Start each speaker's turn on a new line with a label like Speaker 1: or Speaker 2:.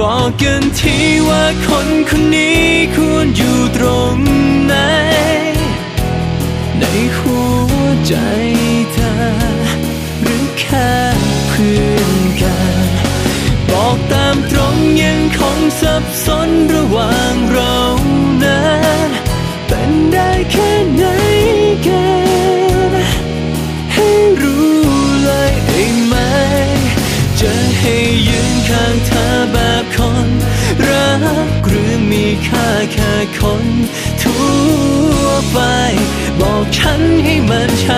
Speaker 1: บอกกันทีว่าคนคนนี้ควรอยู่ตรงไหน ในหัวใจเธอ หรือแค่เพื่อนกัน บอกตามตรงยังคงสับสนระหว่าง ข้างเธอแบบคน รักหรือมีค่าแค่คน ทั่วไป บอกฉันให้มันชั